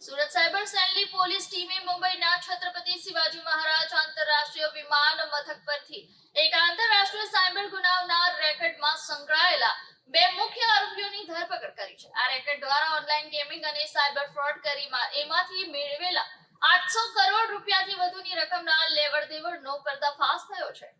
Surat cyber સેલની police ટીમે મુંબઈના છત્રપતિ શિવાજી મહારાજ આંતરરાષ્ટ્રીય વિમાન મથક પરથી એક આંતરરાષ્ટ્રીય સાયબર ગુનાઓના રેકેટમાં સંકળાયેલા બે મુખ્ય આરોપીઓની ધરપકડ કરી છે. આ રેકેટ દ્વારા ઓનલાઈન ગેમિંગ અને સાયબર ફ્રોડ કરી એમાંથી મેળવેલા આઠસો કરોડ રૂપિયાથી વધુની રકમના લેવડ દેવડનો પર્દાફાશ થયો છે.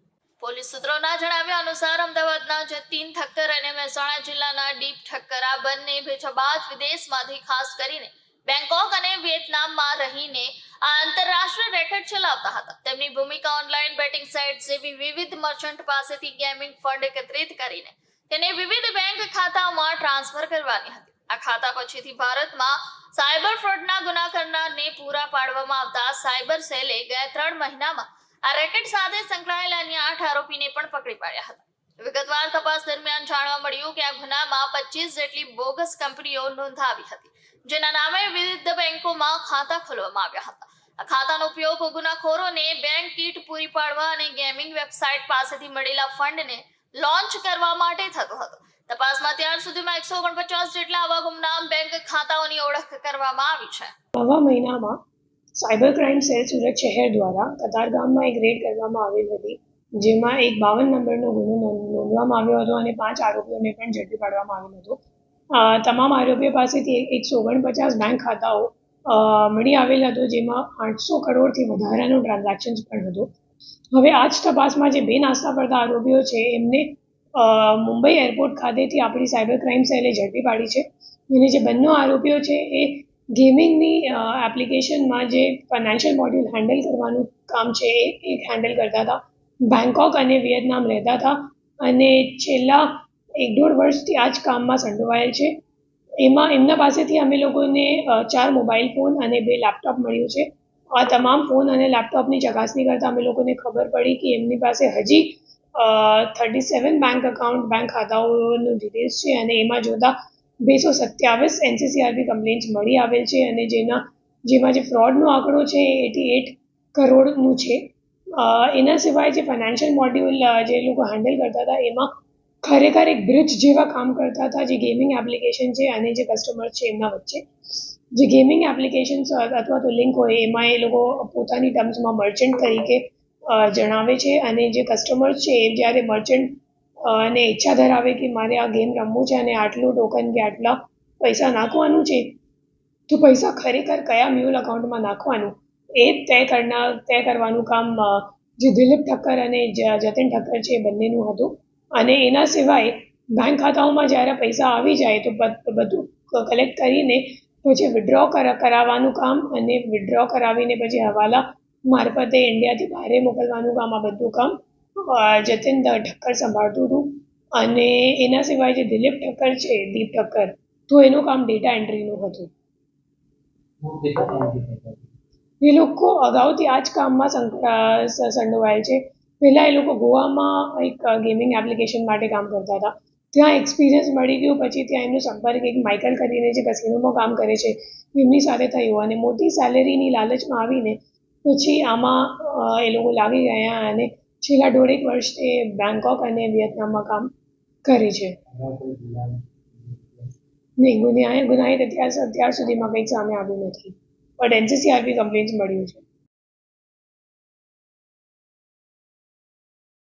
પોલીસ સૂત્રોના જણાવ્યા અનુસાર અમદાવાદના જતીન ઠક્કર અને મહેસાણા જિલ્લાના ડીપ ઠક્કર આ બંને ભેછબાજ વિદેશમાંથી ખાસ કરીને બેંકોક અને વિયેતનામમાં રહીને આ આંતરરાષ્ટ્રીય રેકેટ ચલાવતા હતા. તેમની ભૂમિકા ઓનલાઈન બેટિંગ સાઇટ જેવી વિવિધ મર્ચન્ટ પાસેથી ગેમિંગ ફંડ એકત્રિત કરીને તેને વિવિધ બેંક ખાતાઓમાં ટ્રાન્સફર કરવાની હતી. આ ખાતા પછીથી ભારતમાં સાયબર ફ્રોડના ગુના કરનારને પૂરા પાડવામાં આવતા સાયબર સેલે ગયા ત્રણ મહિનામાં આ રેકેટ સાથે સંકળાયેલા અન્ય આઠ આરોપીને પણ પકડી પાડ્યા હતા. વિગતવાર તપાસ દરમિયાન જાણવા મળ્યું કે આ ગુનામાં પચીસ જેટલી બોગસ કંપનીઓ નોંધાવી હતી, જેના નામે વિવિધ બેંકોમાં ખાતા ખોલવામાં આવ્યા હતા. આ ખાતાનો ઉપયોગ ગુનાખોરોને બેંક કીટ પૂરી પાડવા અને ગેમિંગ વેબસાઇટ પાસેથી મળેલા ફંડને લોન્ચ કરવા માટે થતો હતો. તપાસમાં ત્યાર સુધીમાં એકસો ઓગણપચાસ જેટલા આવા ગુમનામ બેંક ખાતાઓની ઓળખ કરવામાં આવી છે. નવા મહિનામાં સાયબર ક્રાઇમ સેલ સુરત શહેર દ્વારા કતારગામમાં એક રેડ કરવામાં આવેલ હતી. જેમાં એક બાવન નંબરનો ગુનો નોંધવામાં આવ્યો હતો અને પાંચ આરોપીઓને પણ ઝડપી પાડવામાં આવ્યો હતો. તમામ આરોપીઓ પાસેથી એકસો ઓગણપચાસ બેંક ખાતાઓ મળી આવેલ હતો, જેમાં આઠસો કરોડથી વધારાનું ટ્રાન્ઝેક્શન પણ હતું. હવે આ જ તપાસમાં જે બે નાસ્તા પડતા આરોપીઓ છે, એમને મુંબઈ એરપોર્ટ ખાતેથી આપણી સાયબર ક્રાઇમ સેલે ઝડપી પાડી છે. અને જે બંને આરોપીઓ છે, એ ગેમિંગની એપ્લિકેશનમાં જે ફાઇનાન્શિયલ મોડ્યુલ હેન્ડલ કરવાનું કામ છે, એ હેન્ડલ કરતા હતા. બેંકોક અને વિયેતનામ રહેતા હતા અને છેલ્લા એક દોઢ વર્ષથી આ જ કામમાં સંડોવાયેલ છે. એમાં એમના પાસેથી અમે લોકોને ચાર મોબાઈલ ફોન અને બે લેપટોપ મળ્યું છે. આ તમામ ફોન અને લેપટોપની ચકાસણી કરતાં અમે લોકોને ખબર પડી કે એમની પાસે હજી thirty seven bank account bank ખાતાઓનું details છે અને એમાં જોતા બેસો સત્યાવીસ એનસીસીઆરબી કમ્પ્લેન્ટ્સ મળી આવેલ છે અને જેના, જેમાં જે ફ્રોડનો આંકડો છે એટી એટ કરોડનું છે. એના સિવાય જે ફાઇનાન્શિયલ મોડ્યુલ જે લોકો હેન્ડલ કરતા હતા, એમાં ખરેખર એક બ્રિજ જેવા કામ કરતા હતા. જે ગેમિંગ એપ્લિકેશન છે અને જે કસ્ટમર છે એમના વચ્ચે. જે ગેમિંગ એપ્લિકેશન્સ અથવા તો લિંક હોય, એમાં એ લોકો પોતાની ટર્મ્સમાં મર્ચન્ટ તરીકે જણાવે છે. અને જે કસ્ટમર છે, એ જ્યારે મર્ચન્ટ અને ઈચ્છા ધરાવે કે મારે આ ગેમ રમવું છે અને આટલું ટોકન કે આટલા પૈસા નાખવાનું છે, તો પૈસા ખરેખર કયા મ્યુલ અકાઉન્ટમાં નાખવાનું? એ તય કરનાર તય કરવાનું કામ જે દિલીપ ઠક્કર અને જતિન ઠક્કર છે એ બંનેનું હતું. અને એના સિવાય બેંક ખાતાઓમાં જ્યારે પૈસા આવી જાય તો બધું કલેક્ટ કરીને પછી વિડ્રો કરાવવાનું કામ અને વિડ્રો કરાવીને પછી હવાલા મારફતે ઇન્ડિયાથી બહાર મોકલવાનું કામ, આ બધું કામ જતીન ઠક્કર સંભાળતું હતું. અને એના સિવાય જે દિલીપ ઠક્કર છે, દીપ ઠક્કર, તો એનું કામ ડેટા એન્ટ્રીનું હતું. એ લોકો અગાઉથી આ જ કામમાં સંડોવાયેલ છે. પહેલાં એ લોકો ગોવામાં એક ગેમિંગ એપ્લિકેશન માટે કામ કરતા હતા. ત્યાં એક્સપિરિયન્સ મળી ગયું, પછી ત્યાં એમનો સંપર્ક એક માઇકલ કરીને જે કસિનોમાં કામ કરે છે, એમની સાથે થયું. અને મોટી સેલેરીની લાલચમાં આવીને પછી આમાં એ લોકો લાગી ગયા અને છેલ્લા દોઢેક વર્ષથી બેંકોક અને વિયેતનામમાં કામ કરે છે. નહીં ગુનાહિત ગુનાહિત અત્યાર અત્યાર સુધીમાં કંઈક સામે આવ્યું નથી. બટ એનસીસીઆરબી કમ્પ્લેન્ટ્સ મળ્યું છે